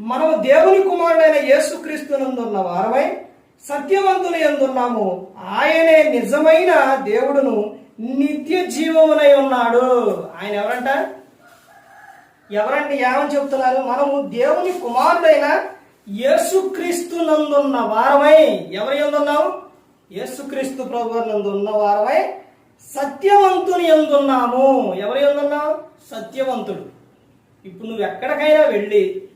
మనము దేవుని కుమారుడైన యేసుక్రీస్తునందున్న వారమై సత్యవంతుని ఎందున్నాము ఆయనే నిజమైన దేవుడును నిత్య జీవమునై ఉన్నాడు. ఆయన ఎవరంట? ఎవరంటే ఏమని చెప్తున్నారు? మనము దేవుని కుమారుడైన యేసుక్రీస్తు నందున్న వారమై ఎవరి ఎందున్నాము యేసుక్రీస్తు ప్రభు నందు ఉన్న వారమై సత్యవంతుని ఎందున్నాము ఎవరి ఎందున్నావు సత్యవంతుడు. ఇప్పుడు నువ్వు ఎక్కడికైనా వెళ్ళి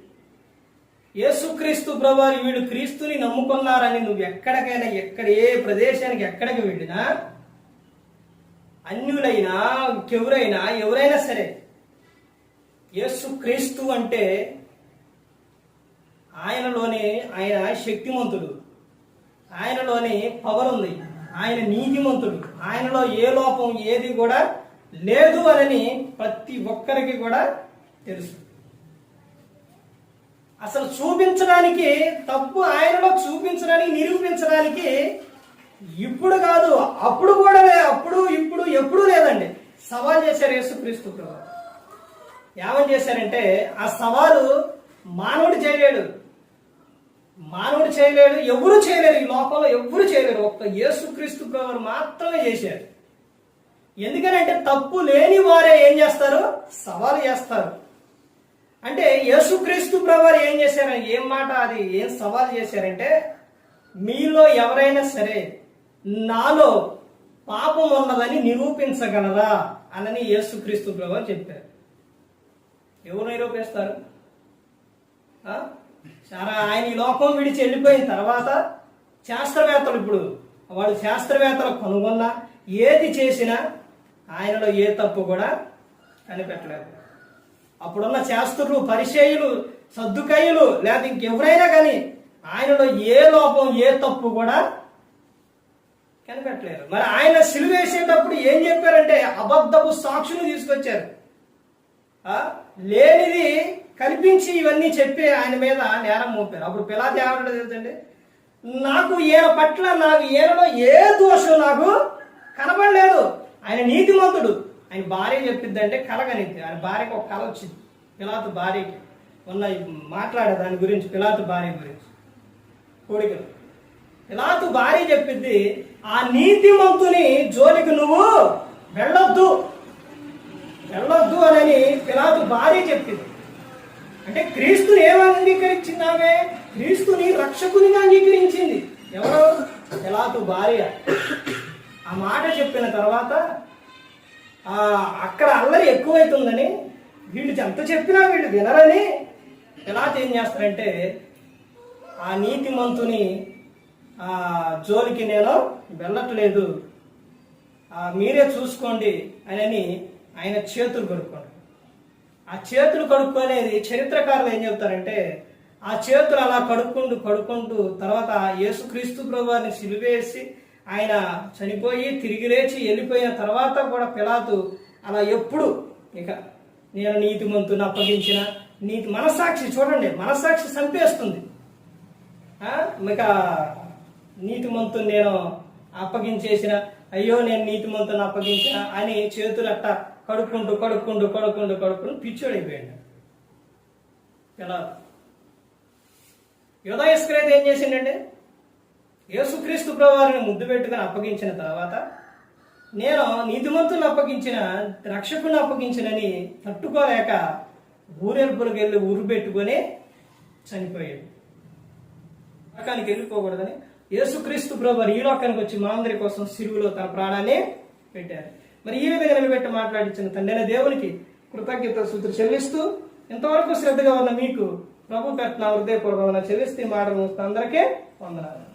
యేసుక్రీస్తు ప్రభావి వీడు క్రీస్తుని నమ్ముకున్నారని నువ్వు ఎక్కడికైనా ఎక్కడ ఏ ప్రదేశానికి ఎక్కడికి వెళ్ళినా అన్యులైనా ఎవరైనా ఎవరైనా సరే యేసుక్రీస్తు అంటే ఆయనలోనే ఆయన శక్తిమంతుడు. ఆయనలోనే పవర్ ఉంది. ఆయన నీతిమంతుడు. ఆయనలో ఏ లోపం ఏది కూడా లేదు అని ప్రతి ఒక్కరికి కూడా తెలుసు. అసలు చూపించడానికి తప్పు ఆయనలో చూపించడానికి నిరూపించడానికి ఇప్పుడు కాదు అప్పుడు కూడా లే- అప్పుడు ఇప్పుడు ఎప్పుడూ లేదండి. సవాల్ చేశారు యేసుక్రీస్తు ప్రభు. ఏమని చేశారంటే ఆ సవాలు మానవుడు చేయలేడు. మానవుడు చేయలేడు ఎవరు చేయలేరు ఈ లోకంలో ఎవరు చేయలేరు. ఒక్క యేసుక్రీస్తు ప్రభు మాత్రమే చేశారు. ఎందుకనంటే తప్పు లేని వారే ఏం చేస్తారు? సవాలు చేస్తారు. అంటే యేసుక్రీస్తు ప్రభావం ఏం చేశారు? ఏం మాట అది? ఏం సవాల్ చేశారంటే మీలో ఎవరైనా సరే నాలో పాపం ఉన్నదని నిరూపించగలరా అనని యేసుక్రీస్తు ప్రభు చెప్పారు. ఎవరు నిరూపిస్తారు? ఆ? చాలా ఆయన ఈ లోకం విడిచి వెళ్ళిపోయిన తర్వాత శాస్త్రవేత్తలు ఇప్పుడు వాళ్ళు శాస్త్రవేత్తలు కనుగొన్నా ఏది చేసినా ఆయనలో ఏ తప్పు కూడా కనిపెట్టలేదు. అప్పుడున్న శాస్త్రులు పరిచయులు సర్దుకయ్యులు లేదా ఇంకెవరైనా కానీ ఆయనలో ఏ లోపం ఏ తప్పు కూడా కనిపెట్టలేరు మరి ఆయన సిలువేసేటప్పుడు ఏం చెప్పారంటే అబద్ధపు సాక్షులు తీసుకొచ్చారు. లేనిది కనిపించి ఇవన్నీ చెప్పి ఆయన మీద నేరం మోపారు. అప్పుడు పిలాతి ఏమంటాడు తెలుసండి? నాకు ఈయన పట్ల నాకు ఈయనలో ఏ దోషం నాకు కనబడలేదు. ఆయన నీతిమంతుడు. ఆయన భార్య చెప్పిద్దంటే కలగనిద్ది. ఆయన భార్యకు ఒక కల వచ్చింది. పిలాతు భార్యకి ఉన్న మాట్లాడే దాని గురించి పిలాతు భార్య గురించి. కోడికలు. పిలాతు భార్య చెప్పిద్ది ఆ నీతిమంతుని జోలికి నువ్వు వెళ్ళొద్దు. వెళ్ళొద్దు అని పిలాతు భార్య చెప్పింది. అంటే క్రీస్తుని ఏం అంగీకరించింది ఆమె క్రీస్తుని రక్షకునిగా అంగీకరించింది. ఎవరు? పిలాతు భార్య. ఆ మాట చెప్పిన తర్వాత అక్కడ అల్లరి ఎక్కువైతుందని వీళ్ళు ఎంత చెప్పినా వీళ్ళు వినరని పిలాత్ ఏం చేస్తారంటే ఆ నీతిమంతుని ఆ జోలికి నేను వెళ్ళట్లేదు. మీరే చూసుకోండి అని ఆయన చేతులు కడుక్కోండి. ఆ చేతులు కడుక్కునేది చరిత్రకారులు ఏం చెప్తారంటే ఆ చేతులు అలా కడుక్కుంటూ కడుక్కుంటూ తర్వాత యేసుక్రీస్తు ప్రభువారిని సిలివేసి ఆయన చనిపోయి తిరిగి లేచి వెళ్ళిపోయిన తర్వాత కూడా పిలాతు అలా ఎప్పుడు ఇక నేను నీతిమంతుని అప్పగించిన నీతి మనసాక్షి చూడండి మనసాక్షి చంపేస్తుంది. ఇక నీతిమంతుని నేను అప్పగించేసిన అయ్యో నేను నీతిమంతుని అప్పగించిన అని చేతులు అట్ట కడుక్కుంటూ కడుక్కుంటూ కడుక్కుంటూ కడుక్కుంటూ పిచ్చోడైపోయాడు. ఎలా యోదయస్కరైతే ఏం చేసిండండి యేసుక్రీస్తు ప్రభువారిని ముద్దు పెట్టుకుని అప్పగించిన తర్వాత నేను నీతిమంతుని అప్పగించిన రక్షకుని అప్పగించినని తట్టుకోలేక ఊరెల్పులకు వెళ్ళి ఊరు పెట్టుకొని చనిపోయాడు. లోకానికి వెళ్ళిపోకూడదని యేసుక్రీస్తు ప్రభు ఈ లోకానికి వచ్చి మా కోసం సిరువులో తన ప్రాణాన్ని పెట్టారు. మరి ఈ విధంగా నిలబెట్టి మాట్లాడించిన తండ్రిన దేవునికి కృతజ్ఞత సూత్రులు చెల్లిస్తూ ఇంతవరకు శ్రద్ధగా ఉన్న మీకు ప్రభు పెట్టిన హృదయపూర్వకంగా చెల్లిస్తే మాట అందరికీ వందనాలు.